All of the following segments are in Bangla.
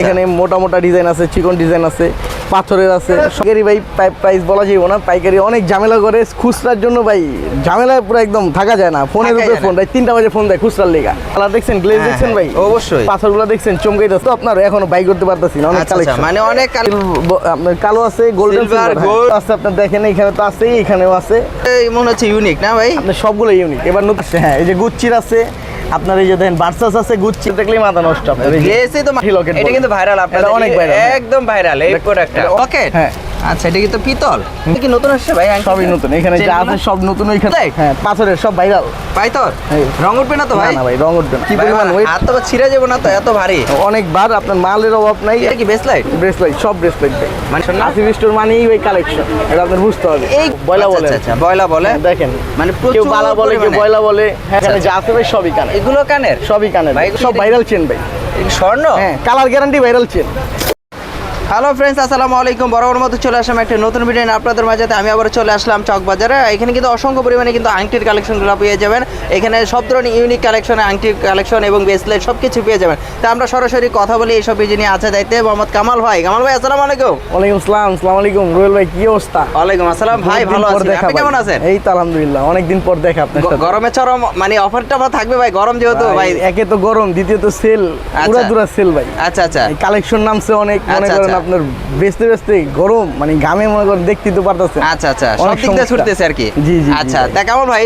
এখানে মোটা মোটা ডিজাইন আছে চিকন ডিজাইন আছে পাথরের আছে। পাইকারি ভাই প্রাইস বলা যাইব না। পাইকারি অনেক ঝামেলা করে। খুচরার জন্য ভাই ঝামেলা পুরো একদম থাকা যায় না। ফোনের উপরে ফোন ভাই তিনটা বাজে ফোন দেয় খুচরার লেগা। কালার দেখছেন গ্লেজ হ্যাঁ, দেখছেন ভাই? হ্যাঁ, অবশ্যই। পাথরগুলো দেখছেন চমকে যাচ্ছে তো আপনার এখনও বাই করতে পারতেছি না অনেক আচ্ছা, আচ্ছা, কালেকশন মানে অনেক কাল- আপনার কালো আছে গোল্ডেন Silver, gold। আছে আপনার দেখেন এখানে তো আছেই এখানেও আছে। এই মনে হচ্ছে ইউনিক না ভাই? আপনার সবগুলো ইউনিক এবার নতুন হ্যাঁ এই যে গুচ্ছির আছে আপনার এই যে দেখেন বার্সাস আছে গুচ্ছি দেখলেই মাথা নষ্ট হবে গ্লেসে তো মাটি লকেট এটা কিন্তু ভাইরাল আপনার অনেক হ্যাঁ। একদম ভাইরাল এই প্রোডাক্টটা ওকে হ্যাঁ। আচ্ছা এটা কিন্তু পিতল? এটা কি নতুন আসছে ভাই? সবই নতুন। এখানে যা আছে সব নতুন ওইখানে? হ্যাঁ পাথরের সব ভাইরাল পাইতর? রং উঠবে না তো ভাই? না ভাই রং উঠবে না। কি পরিমাণ ওয়েট হাত তো ছিঁড়ে যাব না তো এত ভারী। অনেকবার আপনার মালের অভাব নাই। এটা কি বেসলাইট ব্রেসলাইট সব ব্রেসলাইট ভাই। মানে আসিফ স্টোর মানেই ওই কালেকশন এটা আপনার বুঝতে হবে। এই বয়লা আচ্ছা, বলে। আচ্ছা, আচ্ছা, বয়লা বলে? হ্যাঁ, দেখেন। মানে কেউ বালা বলে কেউ বয়লা বলে। হ্যাঁ এখানে আচ্ছা, যা আছে ভাই সবই কানে এগুলো কানের? সবই কানে ভাই, সব ভাইরাল চেন ভাই। স্বর্ণ? হ্যাঁ colour guarantee viral chain hello friends আসসালামু আলাইকুম। বরাবর মতো চলে আসলাম একটা নতুন ভিডিও আপনাদের মাঝে আমি আবার চলে আসলাম চক বাজারে এখানে কিন্তু অসংখ্য পরিমাণে কিন্তু আংটির কালেকশনগুলো পেয়ে যাবেন। এখানে সব ধরনের ইউনিক কালেকশন আংটির কালেকশন এবং ব্রেসলেট সব কিছু পেয়ে যাবেন। তো আমরা সরাসরি কথা বলি এইসব নিয়ে। আছে দায়িত্বে মোহাম্মদ কামাল ভাই। কামাল ভাই আসসালামু আলাইকুম। ওয়ালাইকুম আসসালাম আসসালামু আলাইকুম। রোয়েল ভাই কি অবস্থা? ওয়ালাইকুম আসসালাম। ভাই ভালো আছেন আপনি কেমন আছেন? এই তো আলহামদুলিল্লাহ অনেকদিন পর দেখা আপনার সাথে। গরমে চরম মানে অফারটা আমার থাকবে ভাই গরম যেহেতু ভাই, একে তো গরম দ্বিতীয়ত সেল পুরা দুরা সেল ভাই। আচ্ছা আচ্ছা। কালেকশন নামছে অনেক মনে আচ্ছা, করেন আচ্ছা। আপনার বেচতে বেচতে গরম মানে ঘামে মনে করেন দেখতে তো পারতেছেন আচ্ছা আচ্ছা সব দিক দিয়ে ছুটতেছে আর কি জি জি আচ্ছা তা কেমন ভাই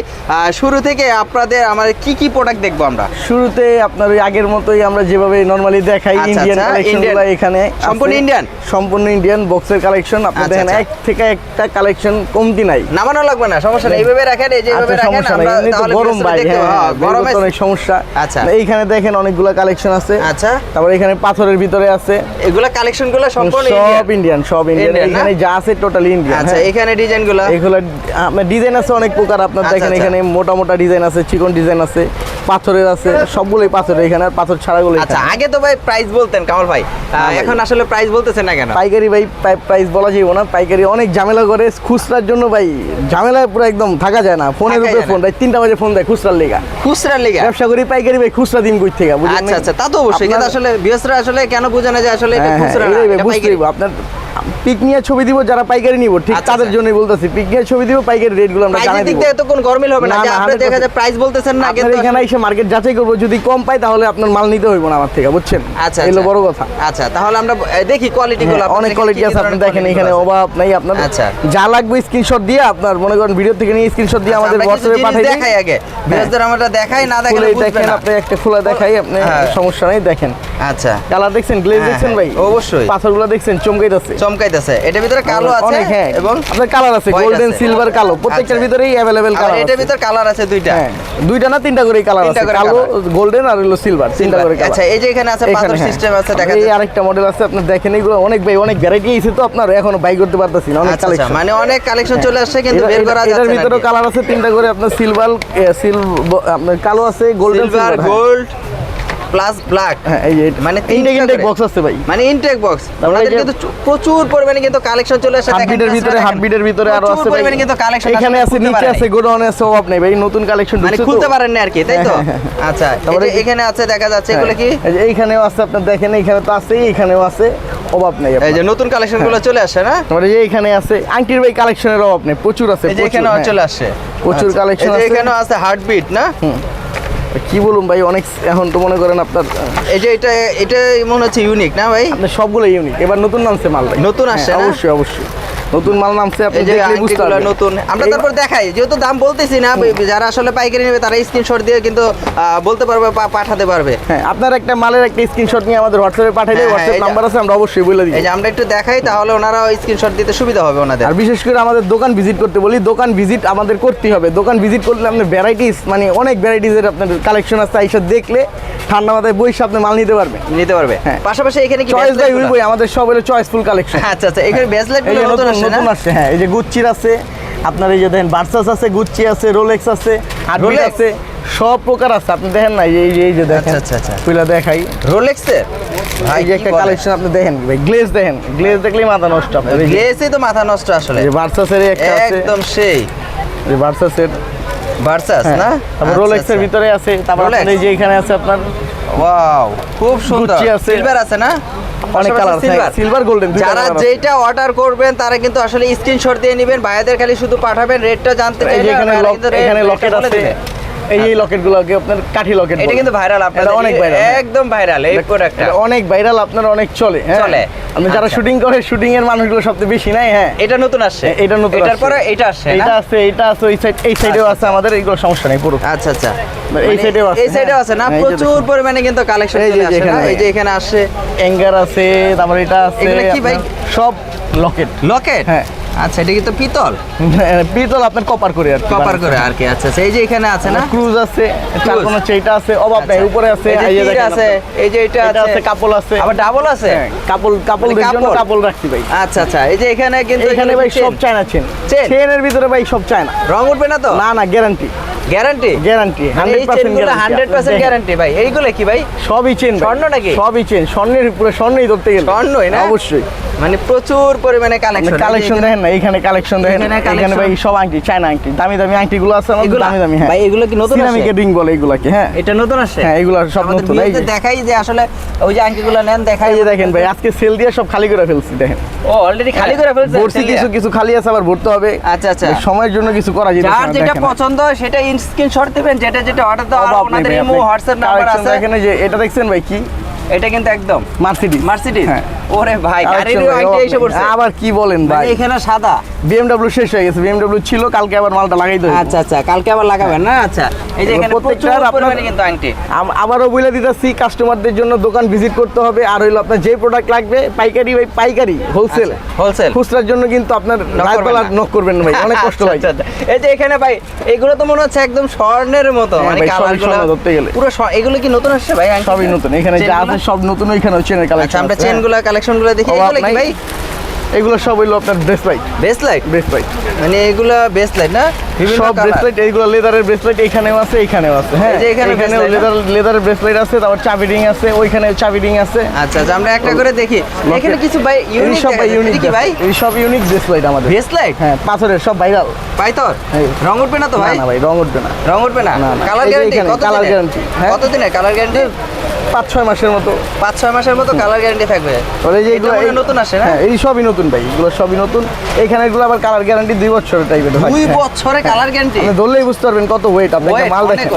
শুরু থেকে আপনাদের আমার কি কি প্রোডাক্ট দেখব আমরা শুরুতে আপনার ওই আগের মতোই আমরা যেভাবে নরমালি দেখাই আচ্ছা, ইন্ডিয়ান আচ্ছা, কালেকশন Indian। এখানে সম্পূর্ণ। Indian? সম্পূর্ণ ইন্ডিয়ান বক্সের কালেকশন আপনি আচ্ছা, দেখেন আচ্ছা। এক থেকে একটা কালেকশন কমতি নাই নামানো লাগবে না সমস্যা নেই এইভাবে রাখেন এই যে এইভাবে আচ্ছা রাখেন আমরা তাহলে গরম ভাই হ্যাঁ। হ্যাঁ, গরমে অনেক সমস্যা আচ্ছা। এইখানে দেখেন অনেকগুলো কালেকশন আছে আচ্ছা তারপর এখানে পাথরের ভিতরে আছে এগুলা কালেকশনগুলো সব ইন্ডিয়ান সব ইন্ডিয়ান এখানে যা আছে টোটালি ইন্ডিয়ান আচ্ছা এখানে ডিজাইনগুলো? এগুলো আপনার ডিজাইন আছে অনেক প্রকার আপনার আচ্ছা, দেখেন আচ্ছা। এখানে মোটা মোটা ডিজাইন আছে চিকন ডিজাইন আছে। পাথরের আছে সবগুলোই পাথরের এখানে পাথর ছাড়াগুলো আচ্ছা আগে তো ভাই প্রাইস বলতেন কামাল ভাই। এখন আসলে প্রাইস বলতেছেন না কেন? পাইকারি ভাই প্রাইস বলা যাইব না পাইকারি অনেক ঝামেলা করে খুচরার জন্য ভাই ঝামেলা পুরো একদম থাকা যায় না। ফোনের উপরে ফোন ভাই তিনটা বাজে ফোন দেয় খুচরার লেগা। খুচরার লেগে? ব্যবসা করি পাইকারি ভাই খুচরা দিন কই থেকে আচ্ছা আচ্ছা তা তো অবশ্যই কিন্তু আসলে বিয়সরা আসলে কেন বোঝে না যে আসলে এটা খুচরা না, পাইকারি। আপনার পিক নিয়ে ছবি দিব যারা পাইকারি নিব ঠিক আচ্ছা, তাদের আচ্ছা। জন্যই বলতেছি পিক নিয়ে ছবি দিব পাইকারি রেটগুলো আমরা জানাই দিব। কোনো গরমিল হবে না যে আপনি দেখা যায় প্রাইস বলতেছেন না কিন্তু এখানে এসে মার্কেট যাচাই করব যদি কম পাই তাহলে আপনার মাল নিতে হইব না আমার থেকে বুঝছেন? আচ্ছা এগুলো আচ্ছা। বড় কথা। আচ্ছা তাহলে আমরা দেখি কোয়ালিটি গুলো হ্যাঁ, অনেক কোয়ালিটি আছে আপনি দেখেন এখানে অভাব নাই আপনার আচ্ছা। যা লাগবে স্ক্রিনশট দিয়ে আপনার মনে করেন ভিডিও থেকে নিয়ে স্ক্রিনশট দিয়ে আমাদের হোয়াটসঅ্যাপে পাঠিয়ে দেখাই আগে। বিরাজদের আমরা দেখাই না দেখালে খুলে দেখেন আপনি একটা খোলা দেখাই আপনি হ্যাঁ। সমস্যা নাই দেখেন। আচ্ছা। কালার দেখছেন গ্লেজ হ্যাঁ, দেখছেন হ্যাঁ, ভাই? অবশ্যই। পাথরগুলো দেখছেন চমকাইতেছে। চমকাইতেছে। এটার ভিতরে কালো আছে হ্যাঁ। এবং আপনার কালার আছে গোল্ডেন সিলভার কালো। প্রত্যেকটার আচ্ছা। ভিতরেই অ্যাভেলেবেল আবার কালার এটার ভিতর কালার আছে দুইটা। হ্যাঁ। দুইটা না তিনটা করে কালার আছে। কালো গোল্ডেন আর হলো সিলভার তিনটা করে কালার। আচ্ছা এই যে এখানে আছে পাথর সিস্টেম আছে দেখা এই আরেকটা মডেল আছে আপনি দেখেন এগুলো। অনেক ভাই অনেক ভ্যারাইটি আছে তো আপনার এখনও বাই করতে পারতেছি না অনেক আচ্ছা আচ্ছা কালেকশন মানে অনেক কালেকশন চলে আসছে কিন্তু বের করা এটার ভিতরে কালার আছে তিনটা করে আপনার সিলভার সিল আপনার কালো আছে golden silver gold plus black মানে তিনটে করে। বক্স আছে ভাই। মানে ইনটেক বক্স আমাদের কিন্তু প্রচুর পরিমাণে কিন্তু কালেকশন চলে দেখেন, হার্টবিটের ভিতরে। হার্টবিটের ভিতরে আরও আছে। পরিমাণে কিন্তু কালেকশন এখানে আছে নিচে আছে গোডাউনে আছে অভাব নেই ভাই নতুন কালেকশন মানে খুলতে পারেন না আর কি তাই তো? হ্যাঁ, হ্যাঁ, হ্যাঁ। আচ্ছা তারপরে এখানে আছে দেখা যাচ্ছে এগুলো কি? এইখানেও আছে আপনার দেখেন এখানে তো আছে এখানেও আছে অভাব নেই এই যে নতুন কালেকশনগুলো চলে আসে না? এই যে এইখানে আছে আংটির ভাই কালেকশনের অভাব নেই প্রচুর আছে এই যে এখানে হ্যাঁ। চলে আসে। প্রচুর কালেকশন এই আছে। এখানে আছে হার্টবিট না? কি বলুন ভাই অনেক এখন তো মনে করেন আপনার এই যে এটা এটা মনে হচ্ছে ইউনিক না ভাই? আপনার সবগুলো ইউনিক এবার নতুন নামছে মাল ভাই। নতুন আসছে হ্যাঁ, অবশ্যই অবশ্যই। নতুন মাল নামছে আপনি এই যে দেখলে বুঝতে পারবেন। নতুন। আমরা তারপর দেখাই যেহেতু দাম বলতেছি না যারা আসলে পাইকারি নেবে তারা স্ক্রিনশট দিয়ে কিন্তু বলতে পারবে পাঠাতে পারবে। হ্যাঁ আপনার একটা মালের একটা স্ক্রিনশট নিয়ে আমাদের হোয়াটসঅ্যাপে পাঠাইলে হ্যাঁ, হোয়াটসঅ্যাপ নাম্বার আছে আমরা অবশ্যই বলে দিই এই যে আমরা একটু দেখাই তাহলে ওনারা স্ক্রিনশট দিতে সুবিধা হবে ওনাদের। আর বিশেষ করে আমাদের দোকান ভিজিট করতে বলি দোকান ভিজিট আমাদের করতেই হবে। দোকান ভিজিট করলে আপনার ভ্যারাইটিস মানে অনেক ভ্যারাইটিসের আপনার কালেকশন আছে এইসব দেখলে ঠান্ডা মাথায় বইসে আপনি মাল নিতে পারবে নিতে পারবে। হ্যাঁ। পাশাপাশি এখানে কি চয়েস উইবই আমাদের সব হলো চয়েসফুল কালেকশন আচ্ছা আচ্ছা এখানে যে গুলো নতুন আসছে নতুন আসছে হ্যাঁ এই যে গুচ্ছির আছে আপনার এই যে দেখেন বার্সাস আছে গুচ্ছি আছে রোলেক্স আছে আছে সব প্রকার আছে। আপনি দেখেন না এই এই যে দেখেন। আচ্ছা, আচ্ছা, আচ্ছা। খুলে দেখাই। রোলেক্সের ভাই যে একটা কালেকশন আপনি দেখেন ভাই গ্লেজ দেখেন। গ্লেজ দেখলেই মাথা নষ্ট আপনার যে- তো মাথা নষ্ট আসলে। যে ভার্সাসের একটা আছে। একদম সেই। যে ভার্সাস হ্যাঁ না? তারপর রোলেক্সের ভিতরে আছে তারপর? এই যে এখানে আছে আপনার ওয়াও খুব সুন্দর। সিলভার আছে না? অনেক কালার সিলভার গোল্ডেন যারা যেটা অর্ডার করবেন তারা কিন্তু আসলে স্ক্রিনশট দিয়ে নেবেন। ভাইয়াদের খালি শুধু পাঠাবেন রেটটা জানতে চাইলে এখানে লকেট আছে। এই এই লকেটগুলো আপনার কাঠি লকেট এটা কিন্তু ভাইরাল আপনাদের অনেক ভাইরাল একদম ভাইরাল এই প্রোডাক্টটা অনেক ভাইরাল আপনার অনেক চলে হ্যাঁ। চলে। আপনি যারা আচ্ছা। শুটিং করে শুটিং এর মানুষগুলো সবচেয়ে বেশি নাই হ্যাঁ। এটা নতুন আসছে। এটা নতুন এটার। পরে এটা আসছে এটা আছে এটা আছে ওই সাইড এই সাইডেও আছে আমাদের এইগুলো সমস্যা নেই পুরো। আচ্ছা আচ্ছা। এই মানে সাইডেও আছে, এই সাইডেও হ্যাঁ। আছে না? হ্যাঁ, প্রচুর পরিমাণে কিন্তু কালেকশন এই যে চলে আসে এখানে এই যে এখানে আসছে। অ্যাঙ্গার আছে তারপর এটা আছে কি ভাই? সব লকেট লকেট হ্যাঁ। আচ্ছা এটা কি তো পিতল? পিতল আপনার কপার করে আর কপার করে আর কি আচ্ছা আচ্ছা এই যে এখানে আছে না? ক্রুজ আছে কোনো চেইটা আছে অভাব নাই আচ্ছা। উপরে আছে এই আছে এই যে এটা আছে। কাপল আছে। আবার ডাবল আছে? কাপল কাপল কাপলদের মানে জন্য কাপল? কাপল রাখছি ভাই। আচ্ছা আচ্ছা এই যে এখানে কিন্তু এখানে ভাই সব চায়না চেন চেন? চেনের ভিতরে ভাই সব চায়না রং উঠবে না তো? না না গ্যারান্টি গ্যারান্টি গ্যারান্টি মানে এই চেনগুলো 100% গ্যারান্টি ভাই। এইগুলো কি ভাই? সবই চেন স্বর্ণ নাকি? সবই চেন স্বর্ণের পুরো স্বর্ণই ধরতে গেলে। স্বর্ণই না? অবশ্যই। মানে প্রচুর পরিমাণে কালেকশন কালেকশন দেখেন না এখানে কালেকশন দেখেন। এখানে ভাই সব আংটি চায়না আংটি দামি দামি আংটিগুলো আছে আমাদের দামি দামি হ্যাঁ। ভাই, এগুলো কি নতুন আসে? রিং বলে এগুলাকে হ্যাঁ। এটা নতুন আসছে হ্যাঁ, এগুলো সব নতুন, এই দেখাই যে আসলে ওই যে আংটিগুলো নেন দেখাই যে দেখেন ভাই আজকে সেল দিয়ে সব খালি করে ফেলছি দেখেন। ও অলরেডি খালি করে ফেলছে ভর্তি কিছু কিছু খালি আছে আবার ভরতে হবে। আচ্ছা, আচ্ছা। সময়ের জন্য কিছু করা যেতে যার যেটা পছন্দ হয় সেটা স্ক্রিনশট দিবেন যেটা যেটা অর্ডার দাও আর ওনাদের ইমো হোয়াটসঅ্যাপ নাম্বার আছে। এখানে যে এটা দেখছেন ভাই কি? এটা কিন্তু একদম। মার্সিডিজ মার্সিডিজ হ্যাঁ। ওরে ভাই এসে পড়ছে। আবার কি বলেন মানে ভাই? এখানে সাদা। বিএমডব্লিউ শেষ হয়ে গেছে বিএমডব্লিউ ছিল কালকে আবার মালটা লাগাই দেবে। আচ্ছা আচ্ছা কালকে আবার লাগাবেন না? আচ্ছা এই যে এখানে প্রত্যেকটার আপনার- কিন্তু আংটি। আবারও বলে দিতেছি কাস্টমারদের জন্য দোকান ভিজিট করতে হবে। আর হইল আপনার যে প্রোডাক্ট লাগবে পাইকারি ভাই পাইকারি হোলসেল হোলসেল খুচরার জন্য কিন্তু আপনার রাতবেলা নক করবেন ভাই অনেক কষ্ট আচ্ছা, আচ্ছা, আচ্ছা। এই যে এখানে ভাই এগুলো তো মনে হচ্ছে একদম স্বর্ণের মতো। হ্যাঁ মানে কালারগুলো ধরতে গেলে। পুরো এগুলো কি নতুন আসছে ভাই সবই নতুন এখানে যা? আছে সব নতুন ওইখানে চেনের আচ্ছা কালেকশন আমরা চেনগুলো কালেকশনগুলো দেখি এগুলো কি ভাই? এগুলো সব হইল আপনার ব্রেসলাইট বেসলাইট ব্রেসলাইট মানে এগুলো বেসলাইট না? সব। ব্রেসলাইট এইগুলো লেদারের ব্রেসলাইট এখানেও আছে এখানেও আছে। হ্যাঁ যে এখানে bracelet, লেদার লেদারের ব্রেসলাইট আছে তারপর চাবি রিং আছে ওইখানে চাবি রিং আছে। আচ্ছা আচ্ছা আমরা একটা করে দেখি। এখানে কিছু ভাই ইউনিক সব ভাই ইউনিক কি ভাই? এই সব ইউনিক ব্রেসলাইট আমাদের। বেসলাইট হ্যাঁ পাথরের সব ভাইরাল ভাই তোর রং উঠবে না তো ভাই? না ভাই রং উঠবে না। রং উঠবে না। কালার গ্যারান্টি কত দিনের? কালার গ্যারান্টি পাঁচ ছয় মাসের মতো। পাঁচ ছয় মাসের মতো কালার গ্যারান্টি থাকবে। তাহলে যে এগুলো নতুন আসে না? হ্যাঁ এই সবই নতুন ভাই এগুলো সবই নতুন। এখানে এগুলো আবার কালার গ্যারান্টি দুই বছরের টাইপের দুই বছরে কালার গ্যারান্টি ধরলেই বুঝতে পারবেন কত ওয়েট আপনি মাল দেখেন।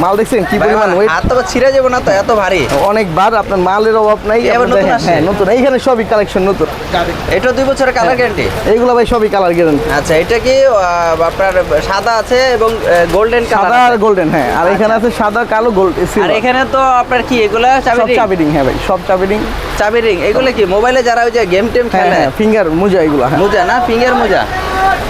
মাল দেখছেন কি পরিমাণ ওয়েট হাত তো ছিঁড়ে যাব না তো এত ভারী। অনেকবার আপনার মালের অভাব নাই এবার নতুন হ্যাঁ নতুন। এইখানে সবই কালেকশন নতুন। এটা দুই বছরের কালার গ্যারান্টি এইগুলো ভাই সবই কালার গ্যারান্টি আচ্ছা এটা কি আপনার সাদা আছে এবং গোল্ডেন কালার সাদা আর গোল্ডেন হ্যাঁ। আর এখানে আছে সাদা কালো গোল্ড আর এখানে তো আপনার কি এগুলা চাবি রিং হ্যাঁ ভাই সব চাবি রিং চাবি রিং এগুলো কি মোবাইলে যারা ওই যে গেম টেম হ্যাঁ খেলে? হ্যাঁ ফিঙ্গার মোজা এগুলো হ্যাঁ। মোজা না ফিঙ্গার মোজা?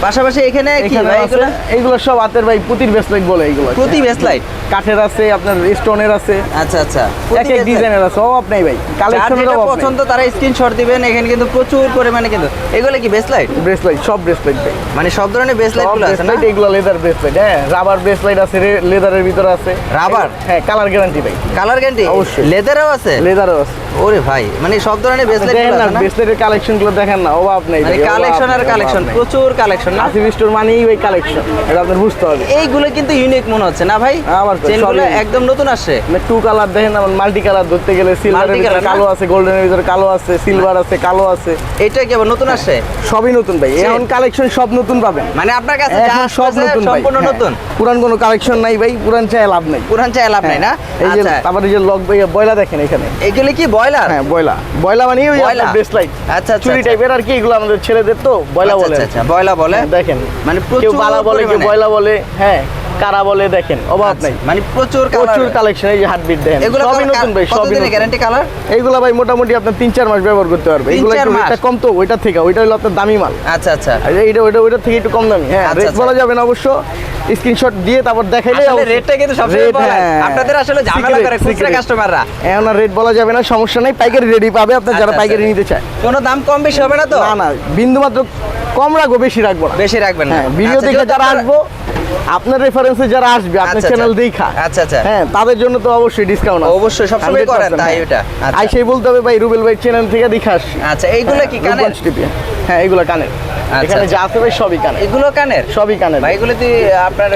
পাশাপাশি এখানে কি ভাই আছে এগুলো? সব হাতের ভাই পুতির ব্রেসলেট বলে এইগুলো প্রতি বেসলাইট কাঠের আছে আপনার স্টোনের আছে আচ্ছা আচ্ছা। এক এক ডিজাইনের আছে অভাব নেই ভাই। কালেকশনের অভাব পছন্দ তারা স্ক্রিনশট দিবেন। এখানে কিন্তু প্রচুর পরিমাণে কিন্তু এগুলো কি বেসলাইট ব্রেসলেট সব ব্রেসলেট ভাই। মানে সব ধরনের বেসলাইটগুলো আছে না? এগুলো লেদার ব্রেসলেট হ্যাঁ রাবার ব্রেসলেট আছে লেদারের ভিতরে আছে। Rubber? হ্যাঁ কালার গ্যারান্টি ভাই। কালার গ্যারান্টি অবশ্যই। লেদারও আছে? লেদারও আছে। ওরে ভাই মানে সব ধরনের দেখেন না আছে না? ব্রেসলেটের কালেকশনগুলো দেখেন না অভাব নেই মানে কালেকশন আর কালেকশন প্রচুর কালেকশন না? আসিফ স্টোর মানেই ভাই কালেকশন এটা আপনার বুঝতে হবে। এইগুলো কিন্তু ইউনিক মনে হচ্ছে না ভাই? আবার তো, চেনগুলো একদম নতুন আসছে। টু কালার দেখেন আমার মাল্টি কালার ধরতে গেলে সিলভারের ভিতরে কালো আছে গোল্ডেনের ভিতরে কালো আছে সিলভার আছে কালো আছে। এটা কি আবার নতুন আসছে? সবই নতুন ভাই। এখন কালেকশন সব নতুন পাবেন। মানে আপনার কাছে যা সব নতুন সম্পূর্ণ হ্যাঁ। নতুন? পুরান কোনো কালেকশন নাই ভাই পুরান চাই লাভ নাই। পুরান চাই লাভ নাই না? হ্যাঁ। এই যে আচ্ছা। তারপরে যে লক বয়লা দেখেন এখানে। এগুলো কি বয়লার হ্যাঁ বয়লা বয়লা মানে ওই বয়লা? ব্রেসলাইট আচ্ছা, আচ্ছা, চুরি আচ্ছা। টাইপের আর কি এগুলো আমাদের ছেলেদের তো বয়লা বলে। আচ্ছা আচ্ছা বয়লা বলে? হ্যাঁ, দেখেন। মানে কেউ বালা বলে কেউ বয়লা বলে হ্যাঁ। কারা বলে দেখেন অভাব আচ্ছা, নাই। মানে প্রচুর প্রচুর কালেকশন এই যে হার্টবিট দেখেন। এগুলো সবই নতুন ভাই সবই গ্যারান্টি কালার এইগুলো ভাই মোটামুটি আপনার তিন চার মাস ব্যবহার করতে পারবে। এগুলো কম তো ওইটা থেকে ওইটা হলো আপনার দামি মাল। আচ্ছা আচ্ছা। এইটা ওইটা ওইটা থেকে একটু কম দামি। হ্যাঁ আচ্ছা, রেট আচ্ছা। বলা যাবে না অবশ্য। স্ক্রিনশট দিয়ে তারপর দেখাইলে আসলে রেটটা কিন্তু বলা হ্যাঁ। আপনাদের আসলে ঝামেলা করে খুচরা কাস্টমাররা এখন রেট বলা যাবে না সমস্যা নাই। পাইকারি রেডি পাবে আপনার যারা আচ্ছা, পাইকারি আচ্ছা। নিতে চায়। কোনো দাম কম বেশি হবে না তো? না না বিন্দু মাত্র কম রাখব বেশি রাখব না। বেশি রাখবেন না। হ্যাঁ ভিডিও আচ্ছা, দেখে যারা আসব আপনার রেফারেন্সে যারা আসবে আপনার চ্যানেল আচ্ছা। দেখা। আচ্ছা, আচ্ছা। হ্যাঁ তাদের জন্য তো অবশ্যই ডিসকাউন্ট অবশ্যই, সবসময় করেন তাই ওটা। আচ্ছা। আই সেই বলতে হবে ভাই রুবেল ভাই চ্যানেল থেকে দেখা আসছি আচ্ছা এইগুলো কি কানে হ্যাঁ এগুলো কানের। আচ্ছা, এখানে আচ্ছা। যা আছে ভাই সবই কানে এগুলো কানের? সবই কানে ভাই এগুলো কি আপনার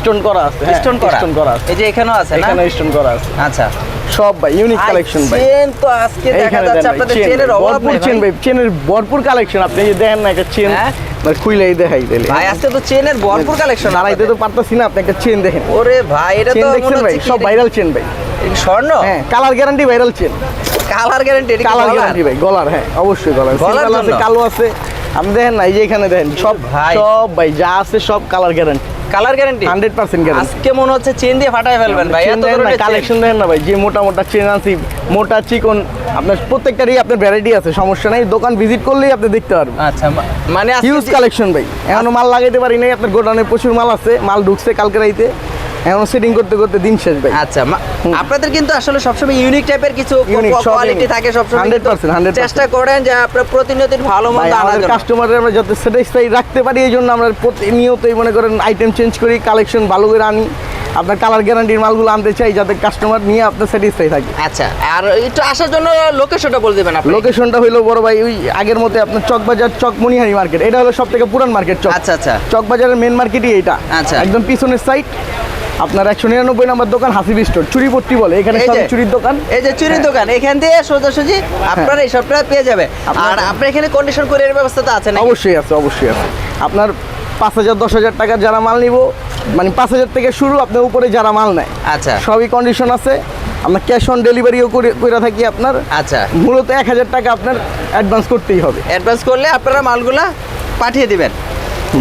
স্টোন করা আছে স্টোন করা? স্টোন করা আছে। এই যে এখানেও আছে না? এখানে স্টোন করা আছে। আচ্ছা। সব ভাই ইউনিক কালেকশন ভাই। চেন তো আজকে দেখা যাচ্ছে আপনাদের চেনের অভাব ভরপুর চেন ভাই। চেনের ভরপুর কালেকশন আপনি যে দেখেন না একটা চেন হ্যাঁ? খুইলাই দেখাই দিলে। ভাই আজকে তো চেনের ভরপুর কালেকশন দাঁড়াইতে তো পারতাছি না আপনি একটা চেন দেখেন। ওরে ভাই এটা তো দেখছেন ভাই? সব ভাইরাল চেন ভাই। স্বর্ণ? হ্যাঁ colour guarantee viral chain colour guarantee এটা কালার কালার গ্যারান্টি ভাই গলার হ্যাঁ অবশ্যই গলার। সিঙ্গেল আছে কালো আছে। আপনি দেখেন না এই যে এখানে দেখেন সব ভাই। সব ভাই যা আছে সব colour guarantee colour guarantee hundred percent guarantee আজকে মনে হচ্ছে চেন দিয়ে ফাটাই ফেলবেন ভাই এত ধরনের কালেকশন দেন না ভাই যে মোটা মোটা চেন আছে মোটা চিকন আপনার প্রত্যেকটারই আপনার ভ্যারাইটি আছে সমস্যা নাই দোকান ভিজিট করলেই আপনি দেখতে পারবেন। আচ্ছা মানে হিউজ কালেকশন ভাই এখনও মাল লাগাইতে পারি নাই আপনার গোডাউনে প্রচুর মাল আছে মাল ঢুকছে কালকে রাইতে। এখনও সেটিং করতে করতে দিন শেষ ভাই। আচ্ছা আপনাদের কিন্তু আসলে সবসময় ইউনিক টাইপের কিছু কোয়ালিটি থাকে সবসময় 100%, 100% চেষ্টা করেন যে আপনার প্রতিনিয়ত ভালো মন্দ আনার কাস্টমারের আমরা যত স্যাটিসফাই রাখতে পারি এই জন্য আমরা প্রতিনিয়তই মনে করেন আইটেম চেঞ্জ করি কালেকশন ভালো করে আনি। আপনার কালার গ্যারান্টির মালগুলো আনতে চাই যাতে কাস্টমার নিয়ে আপনার স্যাটিসফাই থাকে। আচ্ছা আর একটু আসার জন্য লোকেশনটা বলে দেবেন আপনি। লোকেশনটা হইল বড় ভাই ওই আগের মতো আপনার চকবাজার চক মনিহারি মার্কেট এটা হলো সব থেকে পুরান মার্কেট চক। আচ্ছা আচ্ছা। চকবাজারের মেন মার্কেটই এটা আচ্ছা। একদম পিছনের সাইড আপনার একশো নিরানব্বই নম্বর দোকান হাসিব স্টোর চুরিপট্টি বলে এখানে চুরির দোকান। এই যে চুরির দোকান এখান দিয়ে সোজাসুজি আপনারা এই সবটা পেয়ে যাবে। আর আপনার এখানে কন্ডিশন কুরিয়ার ব্যবস্থা তো আছে অবশ্যই আছে অবশ্যই আছে। আপনার পাঁচ হাজার দশ হাজার টাকার যারা মাল নিব মানে পাঁচ হাজার থেকে শুরু আপনার উপরে যারা মাল নেয় আচ্ছা। সবই কন্ডিশন আছে। আমরা ক্যাশ অন ডেলিভারিও করে করে থাকি আপনার। আচ্ছা। মূলত এক হাজার টাকা আপনার অ্যাডভান্স করতেই হবে। অ্যাডভান্স করলে আপনারা মালগুলা পাঠিয়ে দিবেন।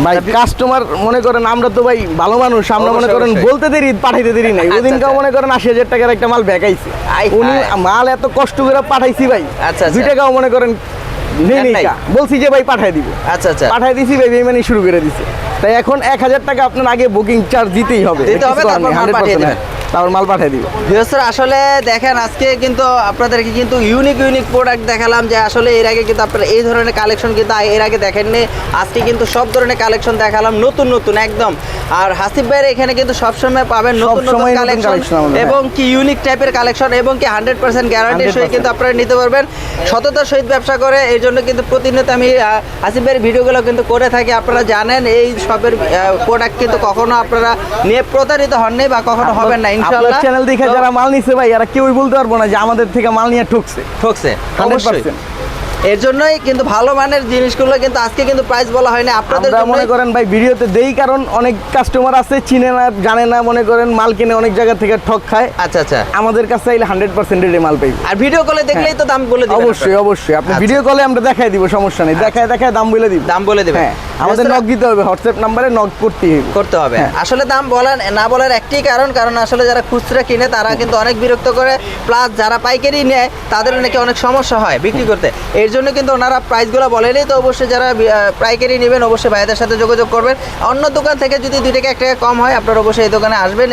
ভাই কাস্টমার মনে করেন আমরা তো ভাই ভালো মানুষ আমরা মনে করেন বলতে দেরি পাঠাইতে দেরি নাই। ওদিনকেও আচ্ছা। মনে করেন আশি হাজার টাকার একটা মাল বেকাইছে। উনি মাল এত কষ্ট করে পাঠাইছি ভাই। আচ্ছা, আচ্ছা। দুই টাকাও মনে করেন বলছি যে ভাই পাঠাই দিব। আচ্ছা আচ্ছা। পাঠাই দিছি ভাই বেমানি শুরু করে দিছে। তাই এখন এক হাজার টাকা আপনার আগে বুকিং চার্জ দিতেই হবে। দিতে হবে, তারপর মাল পাঠিয়ে দিব। ভিউয়ার্সরা আসলে দেখেন আজকে কিন্তু আপনাদেরকে কিন্তু ইউনিক ইউনিক প্রোডাক্ট দেখালাম যে আসলে এর আগে কিন্তু আপনারা এই ধরনের কালেকশন কিন্তু এর আগে দেখেননি। আজকে কিন্তু সব ধরনের কালেকশন দেখালাম নতুন নতুন একদম। আর হাসিব ভাইয়ের এখানে কিন্তু সবসময় পাবেন নতুন নতুন কালেকশন এবং কি ইউনিক টাইপের কালেকশন এবং কি হান্ড্রেড পার্সেন্ট গ্যারান্টির সহিত কিন্তু আপনারা নিতে পারবেন। সততার সহিত ব্যবসা করে এই জন্য কিন্তু প্রতিনিয়ত আমি হাসিব ভাইয়ের ভিডিওগুলো কিন্তু করে থাকি। আপনারা জানেন এই সবের প্রোডাক্ট কিন্তু কখনো আপনারা নিয়ে প্রতারিত হননি বা কখনো হবেন না ইনশাল্লাহ চ্যানেল দেখে যারা মাল নিছে ভাই এরা কেউই বলতে পারব না যে আমাদের থেকে মাল নিয়ে ঠকছে। ঠকছে। 100% অবশ্যই। এর জন্যই কিন্তু ভালো মানের জিনিসগুলো কিন্তু আজকে কিন্তু প্রাইস বলা হয়নি। আপনাদের মনে করেন ভাই ভিডিওতে দেই কারণ অনেক কাস্টমার আছে চিনে না জানে না মনে করেন মাল কিনে অনেক জায়গা থেকে ঠক খায়। আচ্ছা আচ্ছা। আমাদের কাছে আইলে হান্ড্রেড পার্সেন্ট রেটে মাল পাইবে। আর ভিডিও কলে দেখলেই তো দাম বলে দিবেন অবশ্যই অবশ্যই। আপনি আচ্ছা। ভিডিও কলে আমরা দেখাই দিব সমস্যা নেই। দেখায় দেখায় দাম বলে দিব দাম বলে দেবেন। হ্যাঁ আমাদের নক দিতে হবে হোয়াটসঅ্যাপ নাম্বারে নক করতেই হবে। করতে হবে। হ্যাঁ। আসলে দাম বলার না বলার একটি কারণ কারণ আসলে যারা খুচরা কিনে তারা কিন্তু অনেক বিরক্ত করে। প্লাস যারা পাইকারি নেয় তাদের নাকি অনেক সমস্যা হয় বিক্রি করতে। এর জন্য কিন্তু ওনারা প্রাইসগুলো বলেনি তো অবশ্যই যারা পাইকারি নেবেন অবশ্যই ভাইদের সাথে যোগাযোগ করবেন। অন্য দোকান থেকে যদি দুই টাকা এক টাকা কম হয় আপনারা অবশ্যই এই দোকানে আসবেন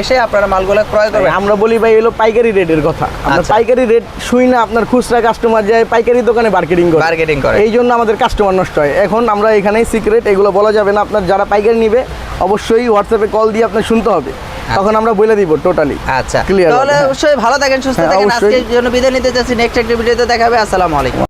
এসে আপনারা মালগুলো ক্রয় করবেন। আমরা বলি ভাই হলো পাইকারি রেটের কথা। আমরা আচ্ছা। পাইকারি রেট শুই না আপনার খুচরা কাস্টমার যায় পাইকারি দোকানে মার্কেটিং করে। Bargaining করে। এই জন্য আমাদের কাস্টমার নষ্ট হয়। এখন আমরা এখানেই সিক্রেট এগুলো বলা যাবে না। আপনার যারা পাইকারি নিবে অবশ্যই হোয়াটসঅ্যাপে কল দিয়ে আপনার শুনতে হবে। তখন আমরা বলে দিব টোটালি আচ্ছা। Clear তাহলে হ্যাঁ। অবশ্যই ভালো থাকেন সুস্থ হ্যাঁ, থাকেন। আজকের জন্য বিদায় নিতে চাচ্ছি। নেক্সট একটা ভিডিওতে দেখাবে আসসালামু আলাইকুম।